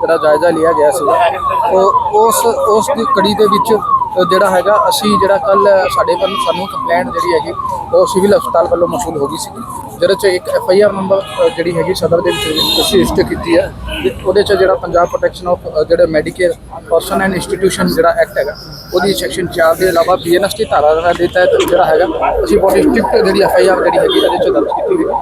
ਜਿਹੜਾ ਜਾਇਜ਼ਾ ਲਿਆ ਗਿਆ ਸੀ, ਉਹ ਉਸ ਉਸ ਦੀ ਕੜੀ ਦੇ ਵਿੱਚ ਜਿਹੜਾ ਹੈਗਾ, ਅਸੀਂ ਜਿਹੜਾ ਕੱਲ ਸਾਡੇ ਵੱਲ ਸਾਨੂੰ ਕੰਪਲੇਂਟ ਜਿਹੜੀ ਹੈਗੀ, ਉਹ ਸਿਵਲ ਹਸਪਤਾਲ ਵੱਲੋਂ ਮਸੂਲ ਹੋ ਗਈ ਸੀ। ਜਿਹਦੇ ਚ ਇੱਕ ਐਫ ਆਈ ਆਰ ਨੰਬਰ ਜਿਹੜੀ ਹੈਗੀ ਸਦਰ ਦੇ ਵਿੱਚ ਅਸੀਂ ਰਜਿਸਟਰ ਕੀਤੀ ਹੈ। ਉਹਦੇ ਚ ਜਿਹੜਾ ਪੰਜਾਬ ਪ੍ਰੋਟੈਕਸ਼ਨ ਆਫ ਜਿਹੜਾ ਮੈਡੀਕੇਅਰ ਪਰਸਨ ਐਂਡ ਇੰਸਟੀਟਿਊਸ਼ਨ ਜਿਹੜਾ ਐਕਟ ਹੈਗਾ, ਉਹਦੀ ਸੈਕਸ਼ਨ 4 ਦੇ ਇਲਾਵਾ ਬੀਐਨਐਸ ਦੀ ਧਾਰਾ ਦੇ ਤਹਿਤ ਜਿਹੜਾ ਹੈਗਾ, ਅਸੀਂ ਬਹੁਤ ਸਟ੍ਰਿਕਟ ਜਿਹੜੀ ਐਫ ਆਈ ਆਰ ਜਿਹੜੀ ਹੈਗੀ ਉਹਦੇ ਚ ਦਰਜ ਕੀਤੀ ਹੋਈ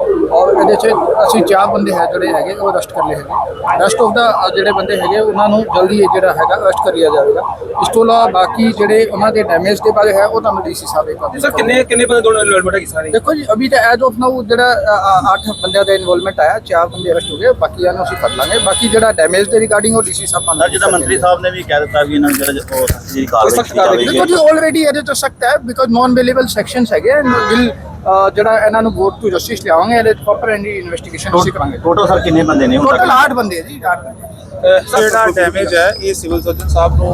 ਇਹਦੇ ਚ ਅਸੀਂ ਚਾਰ ਬੰਦੇ ਹੈ ਜਿਹੜੇ ਹੈਗੇ ਉਹ ਅਰੈਸਟ ਕਰ ਲਏ ਹੈਗੇ। ਰੈਸਟ ਆਫ ਦਾ ਜਿਹੜੇ ਬੰਦੇ ਹੈਗੇ ਉਹਨਾਂ ਨੂੰ ਜਲਦੀ ਇਹ ਜਿਹੜਾ ਹੈਗਾ ਅਰੈਸਟ ਕਰ ਲਿਆ ਜਾਵੇਗਾ। ਇਸ ਤੋਂ ਇਲਾਵਾ ਬਾਕੀ ਜਿਹੜੇ ਉਹਨਾਂ ਦੇ ਡੈਮੇਜ ਦੇ ਬਾਰੇ ਹੈ ਉਹ ਤੁਹਾਨੂੰ ਡੀਸੀ ਸਾਹਿਬ ਵਾਰ ਸਰ ਕਿੰਨੇ ਕਿੰਨੇ ਬੰਦੇ ਦੋਨੋਂ ਇਨਵੋਲਵਮੈਂਟ ਹੈਗੀ ਸਾਰੀ? ਦੇਖੋ ਜੀ ਅਭੀ ਤਾਂ ਐਜ਼ ਆਫ ਨਾਓ ਜਿਹੜਾ 8 ਬੰਦਿਆਂ ਦਾ ਇਨਵੋਲਵਮੈਂਟ ਆਇਆ ਚਾਰ ਬੰਦੇ ਅਰੈਸਟ ਹੋ ਗਏ ਬਾਕੀਆਂ ਨੂੰ ਅਸੀਂ ਫੜ ਲਾਂਗੇ। ਬਾਕੀ ਜਿਹੜਾ ਡੈਮੇਜ ਦੇ ਰਿਗਾਰਡਿੰਗ ਉਹ ਡੀਸੀ ਸਾਹਿਬ ਸਰ ਜਿੱਦਾਂ ਮੰਤਰੀ ਸਾਹਿਬ ਨੇ ਵੀ ਕਹਿ ਦਿੱਤਾ ਵੀ ਇਹਨਾਂ ਨੂੰ ਜਿਹੜਾ ਉਹ ਜਿਹੜੀ ਕਾਰਵਾਈ ਸਖਤ ਕੀਤੀ ਕਾਰਵਾਈ ਦੇਖੋ ਜਾਵੇਗੀ ਜੀ ਆਲਰੇਡੀ ਇਹਦੇ ਤੋਂ ਸਖਤ ਹੈ ਬਿਕੋਜ਼ ਨਾਨ ਬੇਲੇਬਲ ਸੈਕਸ਼ਨਸ ਹੈਗੇ ਵਿਲ ਜਿਹੜਾ ਇਹਨਾਂ ਨੂੰ ਵੋਟ ਟੂ ਜਸਟਿਸ ਲਿਆਵਾਂਗੇ ਇਹਦੇ ਪ੍ਰੋਪਰ ਐਂਡੀ ਇਨਵੈਸਟੀਗੇਸ਼ਨ ਅਸੀਂ ਕਰਾਂਗੇ। ਟੋਟਲ ਸਰ ਕਿੰਨੇ ਬੰਦੇ ਨੇ ਹੁਣ ਟੋਟਲ ਤੱਕ? 8 ਬੰਦੇ ਜੀ 8 ਬੰਦੇ। ਜਿਹੜਾ ਡੈਮੇਜ ਹੈ ਇਹ ਸਿਵਲ ਸਰਜਨ ਸਾਹਿਬ ਨੂੰ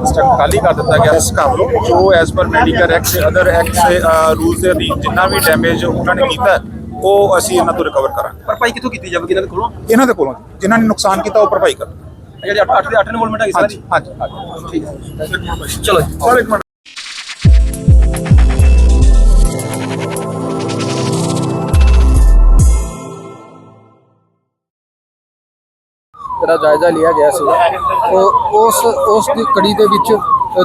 ਇੰਸਟਰਕਟ ਖਾਲੀ ਕਰ ਦਿੱਤਾ ਗਿਆ ਇਸ ਕੰਮ ਨੂੰ ਜੋ ਐਸ ਪਰ ਮੈਡੀਕਲ ਐਕਟ ਤੇ ਅਦਰ ਐਕਟ ਦੇ ਰੂਲਸ ਦੇ ਅਧੀਨ ਜਿੰਨਾ ਵੀ ਡੈਮੇਜ ਉਹਨਾਂ ਨੇ ਕੀਤਾ ਹੈ, ਉਹ ਅਸੀਂ ਇਹਨਾਂ ਤੋਂ ਰਿਕਵਰ ਕਰਾਂਗੇ। ਭਰਪਾਈ ਕਿੱਥੋਂ ਕੀਤੀ ਜਾਵੇਗੀ ਇਹਨਾਂ ਦੇ ਕੋਲੋਂ? ਇਹਨਾਂ ਦੇ ਕੋਲੋਂ ਜਿਨ੍ਹਾਂ ਨੇ ਨੁਕਸਾਨ ਕੀਤਾ ਉਹ ਭਰਪਾਈ ਕਰਨ ਜਿਹੜੀ 8 8 ਦੇ 8 ਇਨਵੋਲਵਮੈਂਟ ਹੈਗੀ ਸਾਰੀ? ਹਾਂਜੀ ਹਾਂਜੀ। ਠੀਕ ਹੈ। ਚਲੋ ਜੀ। ਸਰ ਜਿਹੜਾ ਜਾਇਜ਼ਾ ਲਿਆ ਗਿਆ ਸੀ, ਉਹ ਉਸ ਉਸ ਦੀ ਕੜੀ ਦੇ ਵਿੱਚ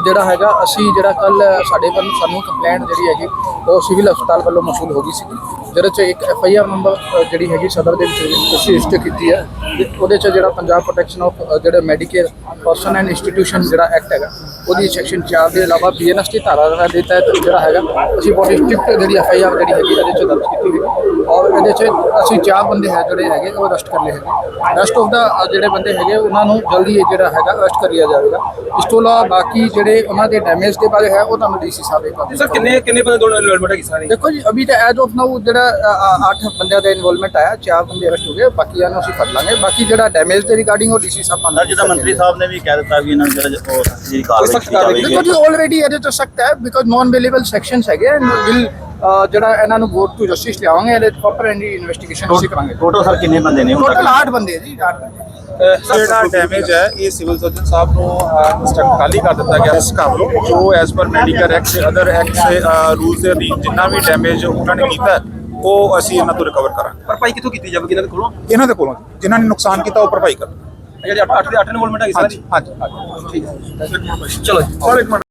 ਜਿਹੜਾ ਹੈਗਾ, ਅਸੀਂ ਜਿਹੜਾ ਕੱਲ ਸਾਡੇ ਵੱਲ ਸਾਨੂੰ ਕੰਪਲੇਂਟ ਜਿਹੜੀ ਹੈਗੀ, ਉਹ ਸਿਵਲ ਹਸਪਤਾਲ ਵੱਲੋਂ ਮਸੂਲ ਹੋ ਗਈ ਸੀ। ਜਿਹਦੇ ਚ ਇੱਕ ਐਫ ਆਈ ਆਰ ਨੰਬਰ ਜਿਹੜੀ ਹੈਗੀ ਸਦਰ ਦੇ ਵਿੱਚ ਅਸੀਂ ਰਜਿਸਟਰ ਕੀਤੀ ਹੈ ਤੇ ਉਹਦੇ ਚ ਜਿਹੜਾ ਪੰਜਾਬ ਪ੍ਰੋਟੈਕਸ਼ਨ ਆਫ ਜਿਹੜੇ ਮੈਡੀਕੇਅਰ ਪਰਸਨ ਐਂਡ ਇੰਸਟੀਟਿਊਸ਼ਨ ਜਿਹੜਾ ਐਕਟ ਹੈਗਾ ਉਹਦੀ ਸੈਕਸ਼ਨ 4 ਦੇ ਇਲਾਵਾ ਬੀਐਨਐਸ ਦੀ ਧਾਰਾ ਦਾ ਤਹਿਤ ਜਿਹੜਾ ਹੈਗਾ ਅਸੀਂ ਬਹੁਤ ਸਟ੍ਰਿਕਟ ਜਿਹੜੀ ਐਫ ਆਈ ਆਰ ਜਿਹੜੀ ਹੈਗੀ ਇਹਦੇ ਚ ਦਰਜ ਕੀਤੀ ਹੋਈ ਔਰ ਇਹਦੇ ਚ ਅਸੀਂ ਚਾਰ ਬੰਦੇ ਹੈ ਜਿਹੜੇ ਹੈਗੇ ਉਹ ਅਰੈਸਟ ਕਰ ਲਏ ਹੈਗੇ। ਰੈਸਟ ਆਫ ਦਾ ਜਿਹੜੇ ਬੰਦੇ ਹੈਗੇ ਉਹਨਾਂ ਨੂੰ ਜਲਦੀ ਇਹ ਜਿਹੜਾ ਹੈਗਾ ਅਰੈਸਟ ਕਰ ਲਿਆ ਜਾਵੇਗਾ। ਇਸ ਤੋਂ ਇਲਾਵਾ ਬਾਕੀ ਜਿਹੜੇ ਉਹਨਾਂ ਦੇ ਡੈਮੇਜ ਦੇ ਬਾਰੇ ਹੈ ਉਹ ਤੁਹਾਨੂੰ ਡੀਸੀ ਸਾਹਿਬ ਇੱਕ ਵਾਰ ਸਰ ਕਿੰਨੇ ਕਿੰਨੇ ਬੰਦੇ ਦੋਨੋਂ ਇਨਵੋਲਵਮੈਂਟ ਹੈਗੀ ਸਾਰੀ? ਦੇਖੋ ਜੀ ਅਭੀ ਤਾਂ ਐਜ਼ ਆਫ ਨਾਓ ਜਿਹੜਾ 8 ਬੰਦਿਆਂ ਦਾ ਇਨਵੋਲਵਮੈਂਟ ਆਇਆ ਚਾਰ ਬੰਦੇ ਅਰੈਸਟ ਹੋ ਗਏ ਬਾਕੀਆਂ ਨੂੰ ਅਸੀਂ ਫੜ ਲਾਂਗੇ। ਬਾਕੀ ਜਿਹੜਾ ਡੈਮੇਜ ਦੇ ਰਿਗਾਰਡਿੰਗ ਉਹ ਡੀਸੀ ਸਾਹਿਬ ਸਰ ਜਿੱਦਾਂ ਮੰਤਰੀ ਸਾਹਿਬ ਨੇ ਵੀ ਕਹਿ ਦਿੱਤਾ ਵੀ ਇਹਨਾਂ ਨੂੰ ਜਿਹੜਾ ਉਹ ਜਿਹੜੀ ਕਾਰਵਾਈ ਜੀ ਆਲਰੇਡੀ ਇਹਦੇ ਤੋਂ ਸਖਤ ਹੈ ਬਿਕੋਜ਼ ਨਾਨ ਬੇਲੇਬਲ ਸੈਕਸ਼ਨਸ ਹੈਗੇ ਵਿਲ ਜਿਹੜਾ ਇਹਨਾਂ ਨੂੰ ਵੋਟ ਟੂ ਜਸਟਿਸ ਲਿਆਵਾਂਗੇ ਇਹਦੇ ਪ੍ਰੋਪਰ ਐਂਡੀ ਇਨਵੈਸਟੀਗੇਸ਼ਨ ਅਸੀਂ ਕਰਾਂਗੇ। ਟੋਟਲ ਸਰ ਕਿੰਨੇ ਬੰਦੇ ਨੇ ਟੋਟਲ ਤੱਕ? 8 ਬੰਦੇ ਜੀ 8 ਬੰਦੇ। ਜਿਹੜਾ ਡੈਮੇਜ ਹੈ ਇਹ ਸਿਵਲ ਸਰਜਨ ਸਾਹਿਬ ਨੂੰ ਇੰਸਟਰਕਟ ਖਾਲੀ ਕਰ ਦਿੱਤਾ ਗਿਆ ਇਸ ਕੰਮ ਨੂੰ ਜੋ as per medical act other act ਦੇ ਰੂਲਸ ਦੇ ਅਧੀਨ ਜਿੰਨਾ ਵੀ ਡੈਮੇਜ ਉਹਨਾਂ ਨੇ ਕੀਤਾ ਉਹ ਅਸੀਂ ਇਹਨਾਂ ਤੋਂ ਰਿਕਵਰ ਕਰਾਂਗੇ। ਭਰਪਾਈ ਕਿੱਥੋਂ ਕੀਤੀ ਜਾਵੇਗੀ ਇਹਨਾਂ ਦੇ ਕੋਲੋਂ? ਇਹਨਾਂ ਦੇ ਕੋਲੋਂ ਜਿਨ੍ਹਾਂ ਨੇ ਨੁਕਸਾਨ ਕੀਤਾ ਉਹ ਭਰਪਾਈ ਕਰਨ ਜਿਹੜੀ 8 8 ਦੇ 8 ਇਨਵੋਲਵਮੈਂਟ ਹੈਗੀ ਸਾਰੀ ਹਾਂਜੀ ਹਾਂਜੀ। ਠੀਕ ਹੈ। ਚਲੋ ਜੀ।